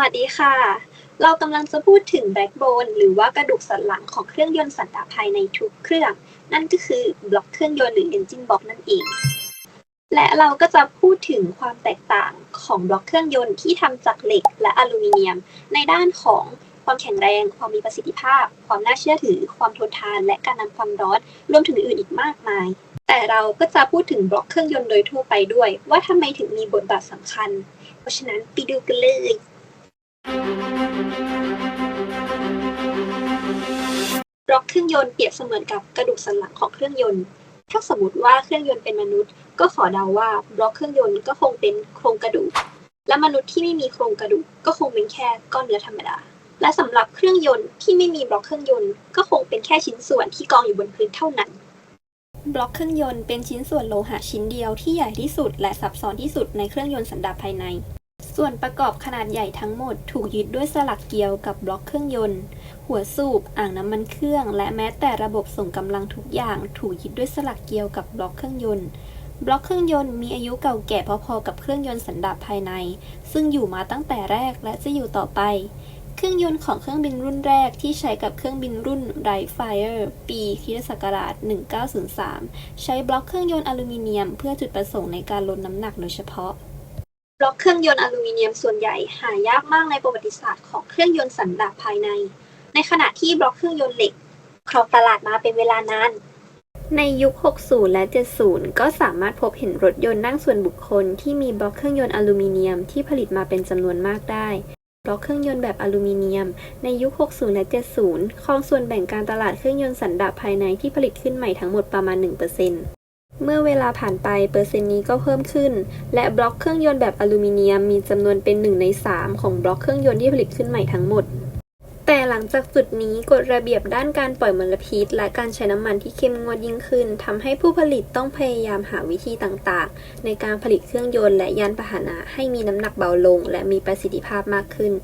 วัสดีค่ะ เรากำลังจะพูดถึงแบ็กโบนหรือว่ากระดูกสันหลังของเครื่องยนต์สันดาปภายในทุกเครื่อง นั่นก็คือบล็อกเครื่องยนต์หรือ engine block นั่นเอง และเราก็จะพูดถึงความแตกต่างของบล็อกเครื่องยนต์ที่ทำจากเหล็กและอลูมิเนียม ในด้านของความแข็งแรง ความมีประสิทธิภาพ ความน่าเชื่อถือ ความทนทาน และการนำความร้อน รวมถึงอื่นอีกมากมาย แต่เราก็จะพูดถึงบล็อกเครื่องยนต์โดยทั่วไปด้วย ว่าทำไมถึงมีบทบาทสำคัญ เพราะฉะนั้นไปดูกันเลย บล็อกเครื่องยนต์เปรียบเสมือนกับกระดูกสันหลังของเครื่องยนต์ ถ้าสมมติว่าเครื่องยนต์เป็นมนุษย์ ก็ขอเดาว่าบล็อกเครื่องยนต์ก็คงเป็นโครงกระดูก และมนุษย์ที่ไม่มีโครงกระดูกก็คงเป็นแค่ก้อนเนื้อธรรมดา และสำหรับเครื่องยนต์ที่ไม่มีบล็อกเครื่องยนต์ก็คงเป็นแค่ชิ้นส่วนที่กองอยู่บนพื้นเท่านั้น บล็อกเครื่องยนต์เป็นชิ้นส่วนโลหะชิ้นเดียวที่ใหญ่ที่สุด และซับซ้อนที่สุดในเครื่องยนต์สันดาปภายใน ส่วนประกอบขนาดใหญ่ทั้งหมดถูกยึดด้วยสลักเกลียวกับบล็อกเครื่องยนต์ หัวสูบ อ่างน้ำมันเครื่อง และแม้แต่ระบบส่งกำลังทุกอย่างถูกยึดด้วยสลักเกลียวกับบล็อกเครื่องยนต์ บล็อกเครื่องยนต์มีอายุเก่าแก่พอๆกับเครื่องยนต์สันดาปภายใน ซึ่งอยู่มาตั้งแต่แรกและจะอยู่ต่อไป เครื่องยนต์ของเครื่องบินรุ่นแรกที่ใช้กับเครื่องบินรุ่น Wright Flyer ปีคริสตศักราช1903 ใช้บล็อกเครื่องยนต์อลูมิเนียม เพื่อจุดประสงค์ในการลดน้ำหนักโดยเฉพาะ บล็อกเครื่องยนต์อลูมิเนียมส่วนใหญ่หายากมากในประวัติศาสตร์ของเครื่องยนต์สันดาปภายใน ในขณะที่บล็อกเครื่องยนต์เหล็กครองตลาดมาเป็นเวลานาน ในยุค 60 และ 70 ก็สามารถพบเห็นรถยนต์นั่งส่วนบุคคลที่มีบล็อกเครื่องยนต์อลูมิเนียมที่ผลิตมาเป็นจำนวนมากได้บล็อกเครื่องยนต์แบบอลูมิเนียม ในยุค 60 และ 70 ครองส่วนแบ่งการตลาดเครื่องยนต์สันดาปภายในที่ผลิตขึ้นใหม่ทั้งหมดประมาณ 1% เมื่อเวลาผ่านไปเปอร์เซ็นต์นี้ก็เพิ่มขึ้น และบล็อกเครื่องยนต์แบบอลูมิเนียมมีจำนวนเป็น 1 ใน 3 ของบล็อกเครื่องยนต์ที่ผลิตขึ้นใหม่ทั้งหมด แต่หลังจากจุดนี้กฎระเบียบด้านการปล่อยมลพิษ และการใช้น้ำมันที่เข้มงวดยิ่งขึ้นทำให้ผู้ผลิตต้องพยายามหาวิธีต่างๆ ในการผลิตเครื่องยนต์และยานพาหนะให้มีน้ำหนักเบาลง และมีประสิทธิภาพมากขึ้น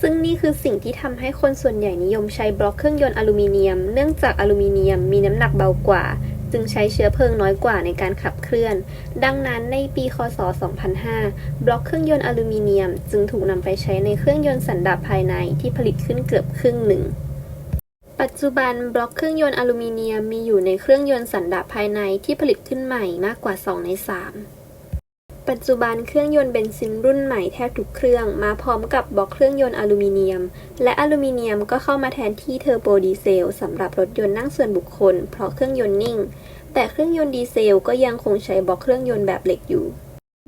ซึ่งนี่คือสิ่งที่ทำให้คนส่วนใหญ่นิยมใช้บล็อกเครื่องยนต์อลูมิเนียม เนื่องจากอลูมิเนียมมีน้ำหนักเบากว่า จึงใช้เชื้อเพลิงน้อยกว่าในการขับเคลื่อน ดังนั้นในปีคศ 2005 บล็อกเครื่องยนต์อลูมิเนียม จึงถูกนำไปใช้ในเครื่องยนต์สันดาปภายในที่ผลิตขึ้นเกือบครึ่งหนึ่ง ปัจจุบันบล็อกเครื่องยนต์อลูมิเนียมมีอยู่ในเครื่องยนต์สันดาปภายในที่ผลิตขึ้นใหม่มากกว่า 2 ใน 3ปัจจุบันเครื่องยนต์เบนซินรุ่นใหม่แทบทุกเครื่องมาพร้อมกับบล็อกเครื่องยนต์อลูมิเนียม และอลูมิเนียมก็เข้ามาแทนที่เทอร์โบดีเซลสำหรับรถยนต์นั่งส่วนบุคคล เพราะเครื่องยนต์นิ่ง แต่เครื่องยนต์ดีเซลก็ยังคงใช้บล็อกเครื่องยนต์แบบเหล็กอยู่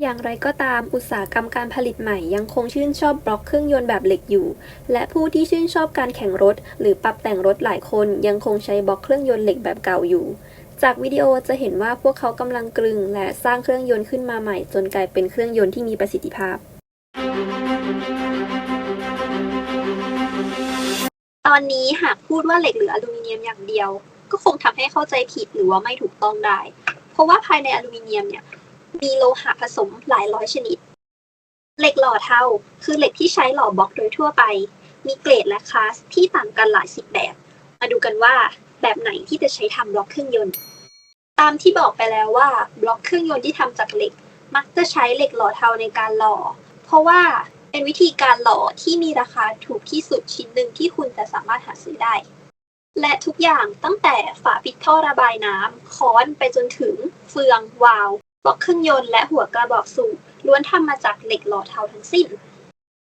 อย่างไรก็ตามอุตสาหกรรมการผลิตใหม่ยังคงชื่นชอบบล็อกเครื่องยนต์แบบเหล็กอยู่ และผู้ที่ชื่นชอบการแข่งรถ หรือปรับแต่งรถหลายคนยังคงใช้บล็อกเครื่องยนต์เหล็กแบบเก่าอยู่ จากวิดีโอจะเห็นว่าพวกเขากำลังกลึง และสร้างเครื่องยนต์ขึ้นมาใหม่ จนกลายเป็นเครื่องยนต์ที่มีประสิทธิภาพตอนนี้หากพูดว่าเหล็กหรืออลูมิเนียมอย่างเดียว ก็คงทำให้เข้าใจผิดหรือว่าไม่ถูกต้องได้ เพราะว่าภายในอลูมิเนียมเนี่ย มีโลหะผสมหลายร้อยชนิด เหล็กหล่อเทาคือเหล็กที่ใช้หล่อบล็อกโดยทั่วไป มีเกรดและคลาสที่ต่างกันหลายสิบแบบ มาดูกันว่าแบบไหนที่จะใช้ทำบล็อกเครื่องยนต์ ตามที่บอกไปแล้วว่าบล็อกเครื่องยนต์ที่ทำจากเหล็ก มักจะใช้เหล็กหล่อเทาในการหล่อ เพราะว่าเป็นวิธีการหล่อที่มีราคาถูกที่สุดชิ้นหนึ่งที่คุณจะสามารถหาซื้อได้ และทุกอย่างตั้งแต่ฝาปิดท่อระบายน้ำค้อนไปจนถึงเฟือง วาล์วบล็อกเครื่องยนต์และหัวกระบอกสูบล้วนทำมาจากเหล็กหล่อเทาทั้งสิ้น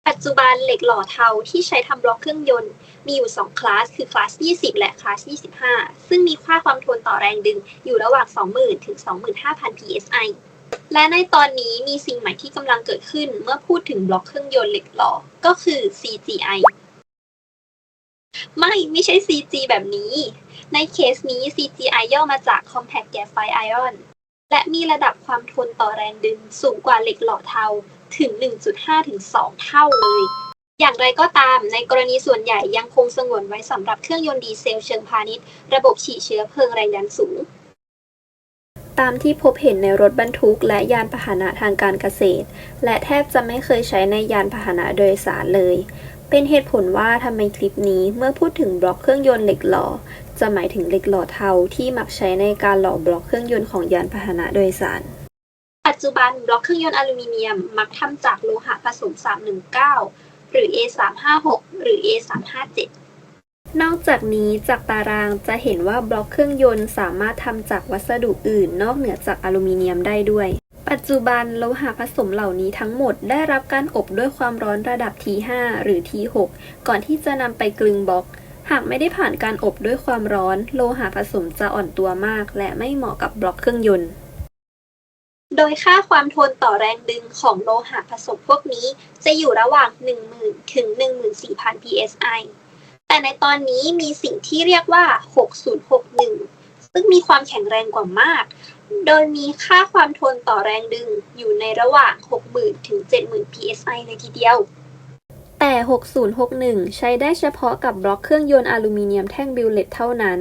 ปัจจุบันเหล็กหล่อเทาที่ใช้ทำบล็อกเครื่องยนต์มีอยู่ 2 คลาส คือคลาส 20 และคลาส 25 ซึ่งมีค่าความทนต่อแรงดึงอยู่ระหว่าง 20,000 ถึง 25,000 psi และในตอนนี้มีสิ่งใหม่ที่กำลังเกิดขึ้นเมื่อพูดถึงบล็อกเครื่องยนต์เหล็กหล่อก็คือ CGI ไม่ไม่ใช่ CG แบบนี้ ในเคสนี้ CGI ย่อมาจาก Compact Graphite Ion และมีระดับความทนต่อแรงดึงสูงกว่าเหล็กหล่อเทาถึง 1.5 ถึง 2 เท่าเลย อย่างไรก็ตามในกรณีส่วนใหญ่ยังคงสงวนไว้สำหรับเครื่องยนต์ดีเซลเชิงพาณิชย์ ระบบฉีดเชื้อเพลิงแรงดันสูง ตามที่พบเห็นในรถบรรทุกและยานพาหนะทางการเกษตร และแทบจะไม่เคยใช้ในยานพาหนะโดยสารเลย เป็นเหตุผลว่าทำไมคลิปนี้เมื่อพูดถึงบล็อกเครื่องยนต์เหล็กหล่อ จะหมายถึงเหล็กหล่อเทาที่มักใช้ในการหล่อบล็อกเครื่องยนต์ของยานพาหนะโดยสาร ปัจจุบันบล็อกเครื่องยนต์อลูมิเนียมมักทำจากโลหะผสม 319 หรือ A356 หรือ A357 นอกจากนี้จากตารางจะเห็นว่าบล็อกเครื่องยนต์สามารถทำจากวัสดุอื่น นอกเหนือจากอลูมิเนียมได้ด้วย ปัจจุบันโลหะผสมเหล่านี้ทั้งหมดได้รับการอบด้วยความร้อนระดับ T5 หรือ T6 ก่อนที่จะนำไปกลึงบล็อก หากไม่ได้ผ่านการอบด้วยความร้อน โลหะผสมจะอ่อนตัวมาก และไม่เหมาะกับบล็อกเครื่องยนต์ โดยค่าความทนต่อแรงดึงของโลหะผสมพวกนี้จะอยู่ระหว่าง 10,000 ถึง 14,000 psi แต่ในตอนนี้มีสิ่งที่เรียกว่า 6061 ซึ่งมีความแข็งแรงกว่ามาก โดยมีค่าความทนต่อแรงดึงอยู่ในระหว่าง 60,000 ถึง 70,000 psi เลยทีเดียว แต่ 6061 ใช้ได้เฉพาะกับบล็อกเครื่องยนต์อลูมิเนียมแท่งบิลเลตเท่านั้น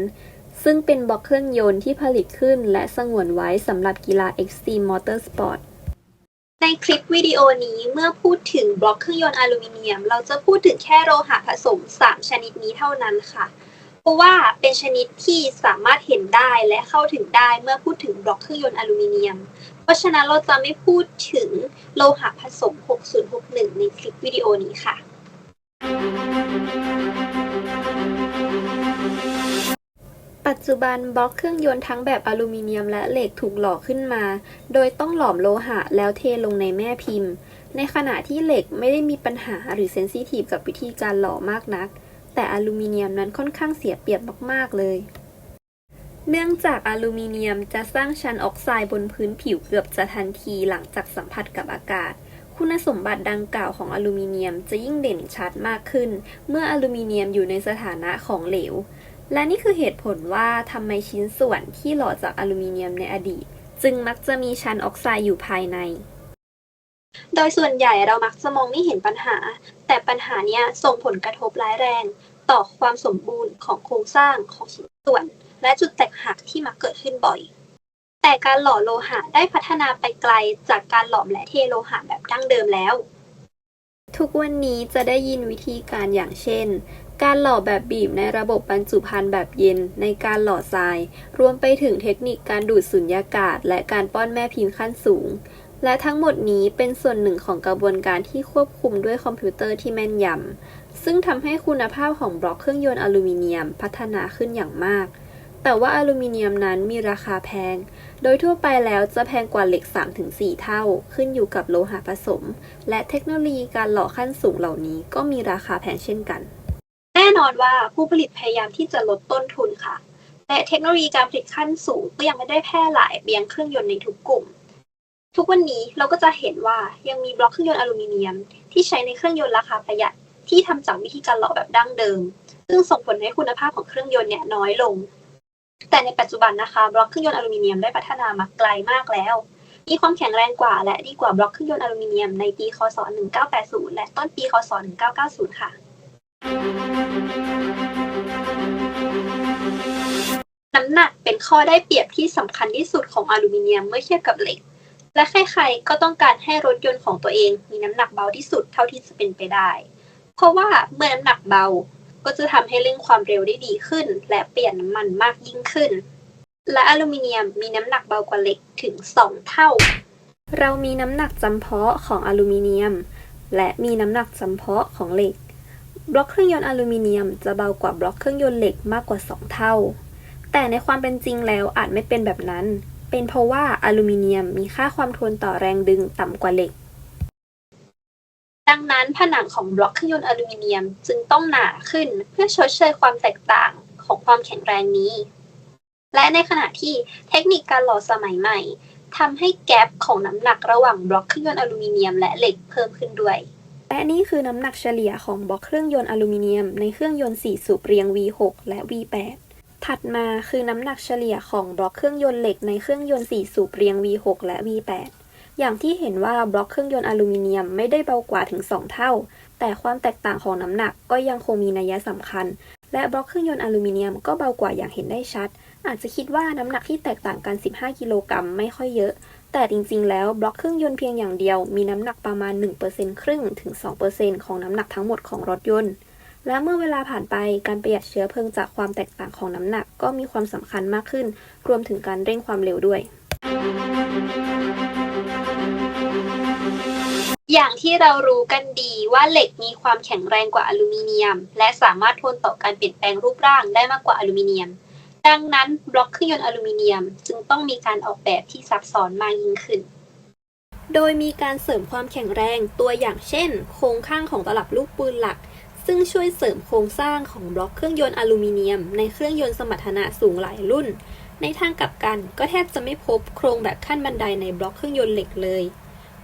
ซึ่งเป็นบล็อกเครื่องยนต์ที่ผลิตขึ้นและสงวนไว้สำหรับกีฬา Extreme Motorsport ในคลิปวิดีโอนี้เมื่อพูดถึงบล็อกเครื่องยนต์อลูมิเนียม เราจะพูดถึงแค่โลหะผสม 3 ชนิดนี้เท่านั้นค่ะ เพราะว่าเป็นชนิดที่สามารถเห็นได้และเข้าถึงได้เมื่อพูดถึงบล็อกเครื่องยนต์อลูมิเนียม เพราะฉะนั้นเราจะไม่พูดถึงโลหะผสม 6061 ในคลิปวิดีโอนี้ค่ะ ปัจจุบันบล็อกเครื่องยนต์ทั้งแบบอลูมิเนียมและเหล็กถูกหล่อขึ้นมา โดยต้องหลอมโลหะแล้วเทลงในแม่พิมพ์ ในขณะที่เหล็กไม่ได้มีปัญหาหรือเซนซิทีฟกับวิธีการหล่อมากนัก แต่อลูมิเนียมนั้นค่อนข้างเสียเปรียบมากๆเลย เนื่องจากอลูมิเนียมจะสร้างชั้นออกไซด์บนพื้นผิวเกือบจะทันทีหลังจากสัมผัสกับอากาศ คุณสมบัติดังกล่าวของอลูมิเนียมจะยิ่งเด่นชัดมากขึ้น เมื่ออลูมิเนียมอยู่ในสถานะของเหลว และนี่คือเหตุผลว่าทำไมชิ้นส่วนที่หล่อจากอลูมิเนียมในอดีต จึงมักจะมีชั้นออกไซด์อยู่ภายในโดยส่วนใหญ่เรามักจะมองไม่เห็นปัญหา แต่ปัญหานี้ส่งผลกระทบร้ายแรง ต่อความสมบูรณ์ของโครงสร้างของชิ้นส่วน และจุดแตกหักที่มักเกิดขึ้นบ่อย แต่การหล่อโลหะได้พัฒนาไปไกลจากการหลอมและเทโลหะแบบดั้งเดิมแล้ว ทุกวันนี้จะได้ยินวิธีการอย่างเช่น การหล่อแบบบีบในระบบบรรจุภัณฑ์แบบเย็นในการหล่อทราย รวมไปถึงเทคนิคการดูดสุญญากาศ และการป้อนแม่พิมพ์ขั้นสูง และทั้งหมดนี้เป็นส่วนหนึ่งของกระบวนการที่ควบคุมด้วยคอมพิวเตอร์ที่แม่นยำ ซึ่งทำให้คุณภาพของบล็อกเครื่องยนต์อลูมิเนียมพัฒนาขึ้นอย่างมาก แต่ว่าอลูมิเนียมนั้นมีราคาแพง โดยทั่วไปแล้วจะแพงกว่าเหล็ก 3-4 เท่า ขึ้นอยู่กับโลหะผสม และเทคโนโลยีการหล่อขั้นสูงเหล่านี้ก็มีราคาแพงเช่นกัน แน่นอนว่าผู้ผลิตพยายามที่จะลดต้นทุนค่ะ และเทคโนโลยีการผลิตขั้นสูงก็ยังไม่ได้แพร่หลายไปยังเครื่องยนต์ในทุกกลุ่มทุกวันนี้เราก็จะเห็นว่ายังมีบล็อกเครื่องยนต์อลูมิเนียม ที่ใช้ในเครื่องยนต์ราคาประหยัด ที่ทำจากวิธีการหล่อแบบดั้งเดิม ซึ่งส่งผลให้คุณภาพของเครื่องยนต์เนี่ยน้อยลง แต่ในปัจจุบันนะคะ บล็อกเครื่องยนต์อลูมิเนียมได้พัฒนามาไกลมากแล้วมีความแข็งแรงกว่า และดีกว่าบล็อกเครื่องยนต์อลูมิเนียมในปีคศ 1980 และต้นปีคศ 1990 ค่ะน้ำหนักเป็นข้อได้เปรียบที่สำคัญที่สุดของอลูมิเนียมเมื่อเทียบกับเหล็ก และใครๆก็ต้องการให้รถยนต์ของตัวเองมีน้ำหนักเบาที่สุดเท่าที่จะเป็นไปได้ เพราะว่าเมื่อน้ำหนักเบาก็จะทำให้เร่งความเร็วได้ดีขึ้น และเปลี่ยนน้ำมันมากยิ่งขึ้น และอลูมิเนียมมีน้ำหนักเบากว่าเหล็กถึง 2 เท่า เรามีน้ำหนักจำเพาะของอลูมิเนียม และมีน้ำหนักจำเพาะของเหล็ก บล็อกเครื่องยนต์อลูมิเนียมจะเบากว่าบล็อกเครื่องยนต์เหล็กมากกว่า 2 เท่า แต่ในความเป็นจริงแล้วอาจไม่เป็นแบบนั้น เป็นเพราะว่าอลูมิเนียมมีค่าความทนต่อแรงดึงต่ำกว่าเหล็ก ดังนั้นผนังของบล็อกเครื่องยนต์อลูมิเนียมจึงต้องหนาขึ้นเพื่อชดเชยความแตกต่างของความแข็งแรงนี้ และในขณะที่เทคนิคการหล่อสมัยใหม่ทำให้แกลบของน้ำหนักระหว่างบล็อกเครื่องยนต์อลูมิเนียมและเหล็กเพิ่มขึ้นด้วย และนี่คือน้ำหนักเฉลี่ยของบล็อกเครื่องยนต์อลูมิเนียมในเครื่องยนต์4สูบเรียง V6 และ V8 ถัดมาคือน้ำหนักเฉลี่ยของบล็อกเครื่องยนต์เหล็กในเครื่องยนต์4สูบเรียง V6 และ V8 อย่างที่เห็นว่าบล็อกเครื่องยนต์อลูมิเนียมไม่ได้เบากว่าถึง 2 เท่า แต่ความแตกต่างของน้ำหนักก็ยังคงมีนัยสำคัญ และบล็อกเครื่องยนต์อลูมิเนียมก็เบากว่าอย่างเห็นได้ชัด อาจจะคิดว่าน้ำหนักที่แตกต่างกัน 15 กิโลกรัมไม่ค่อยเยอะ แต่จริงๆ แล้วบล็อกเครื่องยนต์เพียงอย่างเดียว มีน้ำหนักประมาณ 1%ครึ่งถึง 2%ของน้ำหนักทั้งหมดของรถยนต์ และเมื่อเวลาผ่านไปการประหยัดเชื้อเพลิงจากความแตกต่างของน้ำหนักก็มีความสำคัญมากขึ้น รวมถึงการเร่งความเร็วด้วย อย่างที่เรารู้กันดีว่าเหล็กมีความแข็งแรงกว่าอลูมิเนียม และสามารถทนต่อการเปลี่ยนแปลงรูปร่างได้มากกว่าอลูมิเนียม ดังนั้นบล็อกเครื่องยนต์อลูมิเนียมจึงต้องมีการออกแบบที่ซับซ้อนมากยิ่งขึ้น โดยมีการเสริมความแข็งแรงตัวอย่างเช่น โครงข้างของตลับลูกปืนหลัก ซึ่งช่วยเสริมโครงสร้างของบล็อกเครื่องยนต์อลูมิเนียม ในเครื่องยนต์สมรรถนะสูงหลายรุ่น ในทางกลับกันก็แทบจะไม่พบโครงแบบขั้นบันไดในบล็อกเครื่องยนต์เหล็กเลย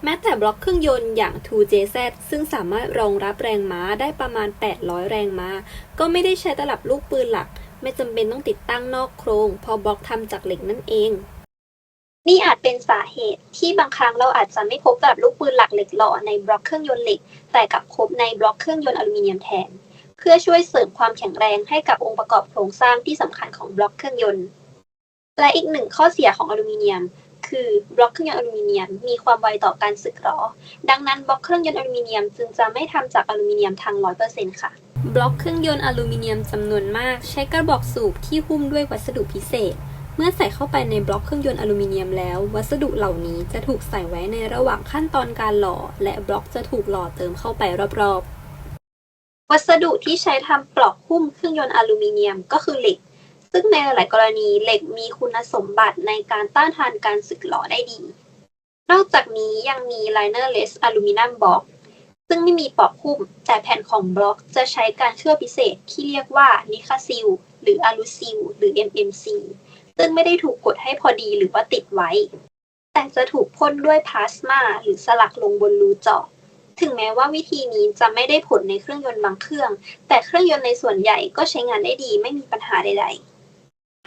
แม้แต่บล็อกเครื่องยนต์อย่าง 2JZ ซึ่งสามารถรองรับแรงม้าได้ประมาณ 800 แรงม้า ก็ไม่ได้ใช้ตลับลูกปืนหลัก ไม่จำเป็นต้องติดตั้งนอกโครง พอบล็อกทำจากเหล็กนั่นเอง นี่อาจเป็นสาเหตุที่บางครั้งเราอาจจะไม่พบกับลูกปืนหลักเหล็กหล่อในบล็อกเครื่องยนต์เหล็ก แต่กลับพบในบล็อกเครื่องยนต์อลูมิเนียมแทน เพื่อช่วยเสริมความแข็งแรงให้กับองค์ประกอบโครงสร้างที่สำคัญของบล็อกเครื่องยนต์ และอีกหนึ่งข้อเสียของอลูมิเนียม คือบล็อกเครื่องยนต์อลูมิเนียม มีความไวต่อการสึกหรอ ดังนั้นบล็อกเครื่องยนต์อลูมิเนียมจึงจะไม่ทำจากอลูมิเนียมทาง100%ค่ะ บล็อกเครื่องยนต์อลูมิเนียมจำนวนมาก ใช้กระบอกสูบที่หุ้มด้วยวัสดุพิเศษ เมื่อใส่เข้าไปในบล็อกเครื่องยนต์อลูมิเนียมแล้ว วัสดุเหล่านี้จะถูกใส่ไว้ในระหว่างขั้นตอนการหล่อ และบล็อกจะถูกหล่อเติมเข้าไปรอบวัสดุที่ใช้ทำปลอกหุ้มเครื่องยนต์อลูมิเนียม ก็คือเหล็ก ซึ่งในหลายกรณีเหล็กมีคุณสมบัติในการต้านทานการสึกหรอได้ดี นอกจากนี้ยังมี linerless aluminum block ซึ่งไม่มีปอกหุ้ม แต่แผ่นของบล็อกจะใช้การเชื่อพิเศษที่เรียกว่านิคาซิลหรืออะลูซิลหรือ MMC ซึ่งไม่ได้ถูกกดให้พอดีหรือว่าติดไว้ แต่จะถูกพ่นด้วยพลาสมาหรือสลักลงบนรูเจาะถึงแม้ว่าวิธีนี้จะไม่ได้ผลในเครื่องยนต์บางเครื่อง แต่เครื่องยนต์ในส่วนใหญ่ก็ใช้งานได้ดีไม่มีปัญหาใดๆ บ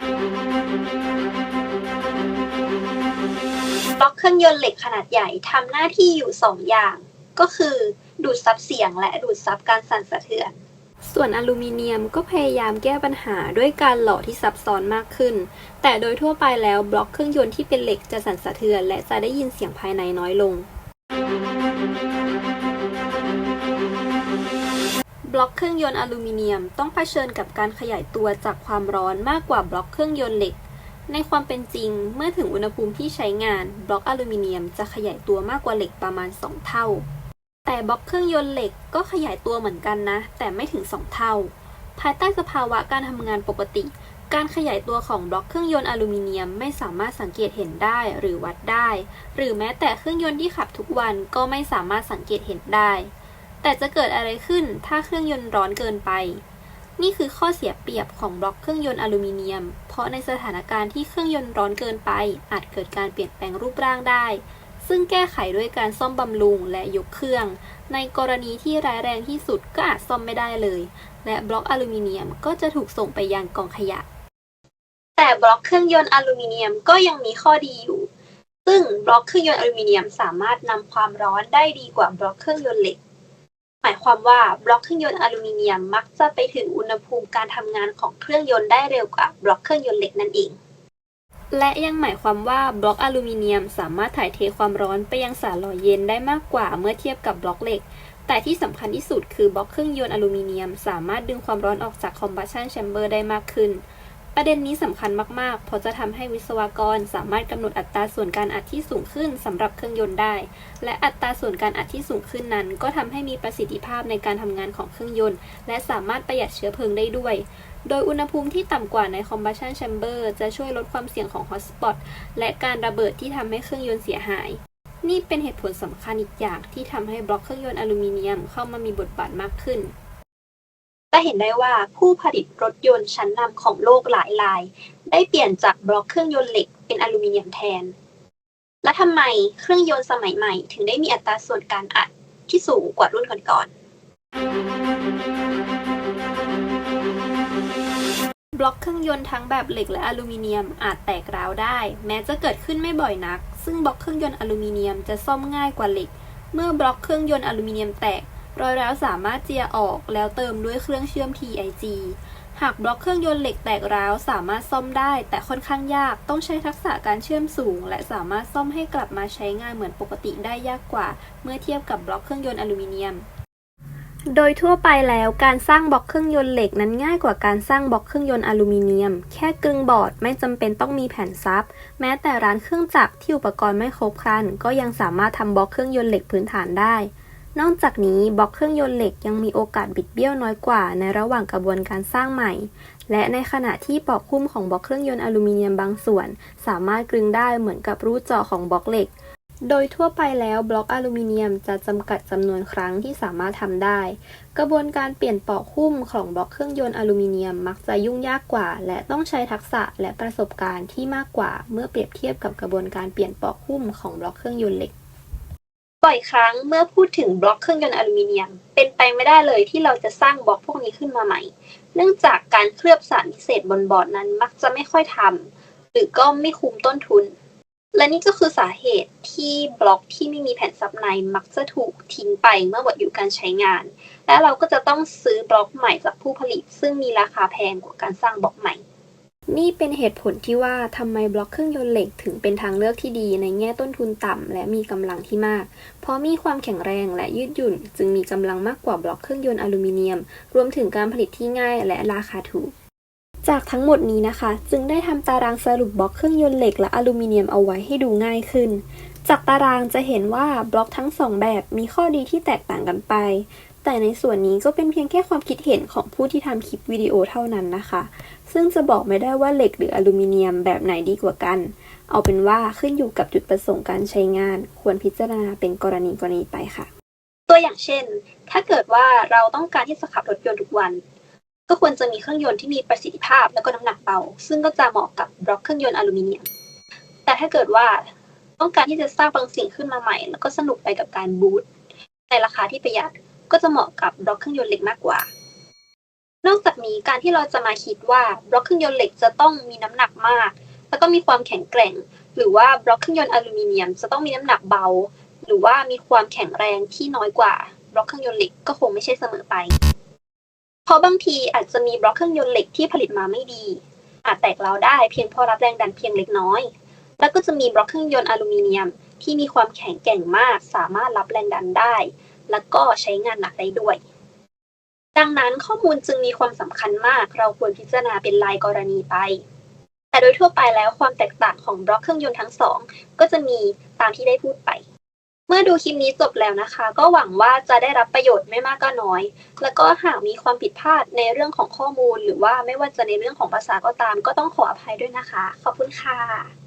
ล็อกเครื่องยนต์เหล็กขนาดใหญ่ทำหน้าที่อยู่ 2 อย่าง ก็คือ ดูดซับเสียงและดูดซับการสั่นสะเทือน ส่วนอลูมิเนียมก็พยายามแก้ปัญหาด้วยการหล่อที่ซับซ้อนมากขึ้น แต่โดยทั่วไปแล้วบล็อกเครื่องยนต์ที่เป็นเหล็กจะสั่นสะเทือน และจะได้ยินเสียงภายในน้อยลง บล็อกเครื่องยนต์อลูมิเนียมต้องเผชิญกับการขยายตัวจากความร้อนมากกว่าบล็อกเครื่องยนต์เหล็ก ในความเป็นจริงเมื่อถึงอุณหภูมิที่ใช้งาน บล็อกอลูมิเนียมจะขยายตัวมากกว่าเหล็กประมาณ 2 เท่า แต่บล็อกเครื่องยนต์เหล็กก็ขยายตัวเหมือนกันนะ แต่ไม่ถึง 2 เท่า ภายใต้สภาวะการทำงานปกติ การขยายตัวของบล็อกเครื่องยนต์อลูมิเนียมไม่สามารถสังเกตเห็นได้หรือวัดได้ หรือแม้แต่เครื่องยนต์ที่ขับทุกวันก็ไม่สามารถสังเกตเห็นได้ แต่จะเกิดอะไรขึ้นถ้าเครื่องยนต์ร้อนเกินไป นี่คือข้อเสียเปรียบของบล็อกเครื่องยนต์อลูมิเนียม เพราะในสถานการณ์ที่เครื่องยนต์ร้อนเกินไป อาจเกิดการเปลี่ยนแปลงรูปร่างได้ ซึ่งแก้ไขด้วยการซ่อมบำรุงและยกเครื่อง ในกรณีที่ร้ายแรงที่สุดก็อาจซ่อมไม่ได้เลย และบล็อกอลูมิเนียมก็จะถูกส่งไปยังกองขยะ แต่บล็อกเครื่องยนต์อลูมิเนียมก็ยังมีข้อดีอยู่ซึ่งบล็อกเครื่องยนต์อลูมิเนียมสามารถนำความร้อนได้ดีกว่าบล็อกเครื่องยนต์เหล็ก หมายความว่าบล็อกเครื่องยนต์อลูมิเนียมมักจะไปถึงอุณหภูมิการทำงานของเครื่องยนต์ได้เร็วกว่าบล็อกเครื่องยนต์เหล็กนั่นเอง และยังหมายความว่าบล็อกอลูมิเนียมสามารถถ่ายเทความร้อนไปยังสารหล่อเย็นได้มากกว่าเมื่อเทียบกับบล็อกเหล็ก แต่ที่สำคัญที่สุดคือบล็อกเครื่องยนต์อลูมิเนียม สามารถดึงความร้อนออกจาก combustion chamber ได้มากขึ้น ประเด็นนี้สำคัญมากๆ เพราะจะทำให้วิศวกรสามารถกำหนดอัตราส่วนการอัดที่สูงขึ้นสำหรับเครื่องยนต์ได้ และอัตราส่วนการอัดที่สูงขึ้นนั้น ก็ทำให้มีประสิทธิภาพในการทำงานของเครื่องยนต์ และสามารถประหยัดเชื้อเพลิงได้ด้วย โดยอุณหภูมิที่ต่ำกว่าใน combustion chamber จะช่วยลดความเสี่ยงของ hotspot และการระเบิดที่ทำให้เครื่องยนต์เสียหายนี่เป็นเหตุผลสำคัญอีกอย่างที่ทำให้บล็อกเครื่องยนต์อลูมิเนียมเข้ามามีบทบาทมากขึ้น จะเห็นได้ว่าผู้ผลิตรถยนต์ชั้นนำของโลกหลายราย ได้เปลี่ยนจากบล็อกเครื่องยนต์เหล็กเป็นอลูมิเนียมแทน และทำไมเครื่องยนต์สมัยใหม่ถึงได้มีอัตราส่วนการอัดที่สูงกว่ารุ่นก่อนๆ บล็อกเครื่องยนต์ทั้งแบบเหล็กและอลูมิเนียมอาจแตกร้าวได้ แม้จะเกิดขึ้นไม่บ่อยนัก ซึ่งบล็อกเครื่องยนต์อลูมิเนียมจะซ่อมง่ายกว่าเหล็ก เมื่อบล็อกเครื่องยนต์อลูมิเนียมแตก รอยร้าวสามารถเจียออกแล้วเติมด้วยเครื่องเชื่อม TIG หากบล็อกเครื่องยนต์เหล็กแตกร้าวสามารถซ่อมได้ แต่ค่อนข้างยากต้องใช้ทักษะการเชื่อมสูง และสามารถซ่อมให้กลับมาใช้งานเหมือนปกติได้ยากกว่า เมื่อเทียบกับบล็อกเครื่องยนต์อลูมิเนียม โดยทั่วไปแล้วการสร้างบล็อกเครื่องยนต์เหล็กนั้นง่ายกว่าการสร้างบล็อกเครื่องยนต์อลูมิเนียม แค่กึ่งบอร์ดไม่จำเป็นต้องมีแผ่นซับแม้แต่ร้านเครื่องจักรที่อุปกรณ์ไม่ครบครันก็ยังสามารถทำบล็อกเครื่องยนต์เหล็กพื้นฐานได้ นอกจากนี้บล็อกเครื่องยนต์เหล็กยังมีโอกาสบิดเบี้ยวน้อยกว่าในระหว่างกระบวนการสร้างใหม่ และในขณะที่ปลอกหุ้มของบล็อกเครื่องยนต์อลูมิเนียมบางส่วน สามารถกลึงได้เหมือนกับรูเจาะของบล็อกเหล็ก โดยทั่วไปแล้วบล็อกอลูมิเนียมจะจำกัดจำนวนครั้งที่สามารถทำได้ กระบวนการเปลี่ยนปลอกหุ้มของบล็อกเครื่องยนต์อลูมิเนียมมักจะยุ่งยากกว่า และต้องใช้ทักษะและประสบการณ์ที่มากกว่า เมื่อเปรียบเทียบกับกระบวนการเปลี่ยนปลอกหุ้มของบล็อกเครื่องยนต์เหล็ก บ่อยครั้งเมื่อพูดถึงบล็อกเครื่องยนต์อลูมิเนียม เป็นไปไม่ได้เลยที่เราจะสร้างบล็อกพวกนี้ขึ้นมาใหม่ เนื่องจากการเคลือบสารพิเศษบนบอร์ดนั้นมักจะไม่ค่อยทำหรือก็ไม่คุ้มต้นทุน และนี่ก็คือสาเหตุที่บล็อกที่ไม่มีแผ่นซับในมักจะถูกทิ้งไปเมื่อหมดอายุการใช้งาน และเราก็จะต้องซื้อบล็อกใหม่จากผู้ผลิต ซึ่งมีราคาแพงกว่าการสร้างบล็อกใหม่ นี่เป็นเหตุผลที่ว่าทำไมบล็อกเครื่องยนต์เหล็กถึงเป็นทางเลือกที่ดีในแง่ต้นทุนต่ำและมีกำลังที่มาก เพราะมีความแข็งแรงและยืดหยุ่น จึงมีกำลังมากกว่าบล็อกเครื่องยนต์อลูมิเนียม รวมถึงการผลิตที่ง่ายและราคาถูก จากทั้งหมดนี้นะคะ จึงได้ทำตารางสรุปบล็อกเครื่องยนต์เหล็กและอลูมิเนียมเอาไว้ให้ดูง่ายขึ้น จากตารางจะเห็นว่าบล็อกทั้งสองแบบมีข้อดีที่แตกต่างกันไป แต่ในส่วนนี้ก็เป็นเพียงแค่ความคิดเห็นของผู้ที่ทำคลิปวิดีโอเท่านั้นนะคะ ซึ่งจะบอกไม่ได้ว่าเหล็กหรืออลูมิเนียมแบบไหนดีกว่ากัน เอาเป็นว่าขึ้นอยู่กับจุดประสงค์การใช้งาน ควรพิจารณาเป็นกรณีกรณีไปค่ะ ตัวอย่างเช่น ถ้าเกิดว่าเราต้องการที่จะขับรถยนต์ทุกวัน ก็ควรจะมีเครื่องยนต์ที่มีประสิทธิภาพและก็น้ำหนักเบา ซึ่งก็จะเหมาะกับบล็อกเครื่องยนต์อลูมิเนียม แต่ถ้าเกิดว่าต้องการที่จะสร้างบางสิ่งขึ้นมาใหม่ แล้วก็สนุกไปกับการบูตในราคาที่ประหยัด ก็จะเหมาะกับบล็อกเครื่องยนต์เหล็กมากกว่า นอกจากนี้การที่เราจะมาคิดว่าบล็อกเครื่องยนต์เหล็กจะต้องมีน้ำหนักมาก แล้วก็มีความแข็งแกร่ง หรือว่าบล็อกเครื่องยนต์อลูมิเนียม จะต้องมีน้ำหนักเบา หรือว่ามีความแข็งแรงที่น้อยกว่าบล็อกเครื่องยนต์เหล็กก็คงไม่ใช่เสมอไป เพราะบางทีอาจจะมีบล็อกเครื่องยนต์เหล็กที่ผลิตมาไม่ดี อาจแตกร้าวได้เพียงพราะรับแรงดันเพียงเล็กน้อย แล้วก็จะมีบล็อกเครื่องยนต์อลูมิเนียมที่มีความแข็งแกร่งมาก สามารถรับแรงดันได้ แล้วก็ใช้งานหนักได้ด้วย ดังนั้นข้อมูลจึงมีความสำคัญมาก เราควรพิจารณาเป็นรายกรณีไป แต่โดยทั่วไปแล้วความแตกต่างของบล็อกเครื่องยนต์ทั้งสองก็จะมีตามที่ได้พูดไป เมื่อดูคลิปนี้จบแล้วนะคะ ก็หวังว่าจะได้รับประโยชน์ไม่มากก็น้อย แล้วก็หากมีความผิดพลาดในเรื่องของข้อมูล หรือว่าไม่ว่าจะในเรื่องของภาษาก็ตาม ก็ต้องขออภัยด้วยนะคะ ขอบคุณค่ะ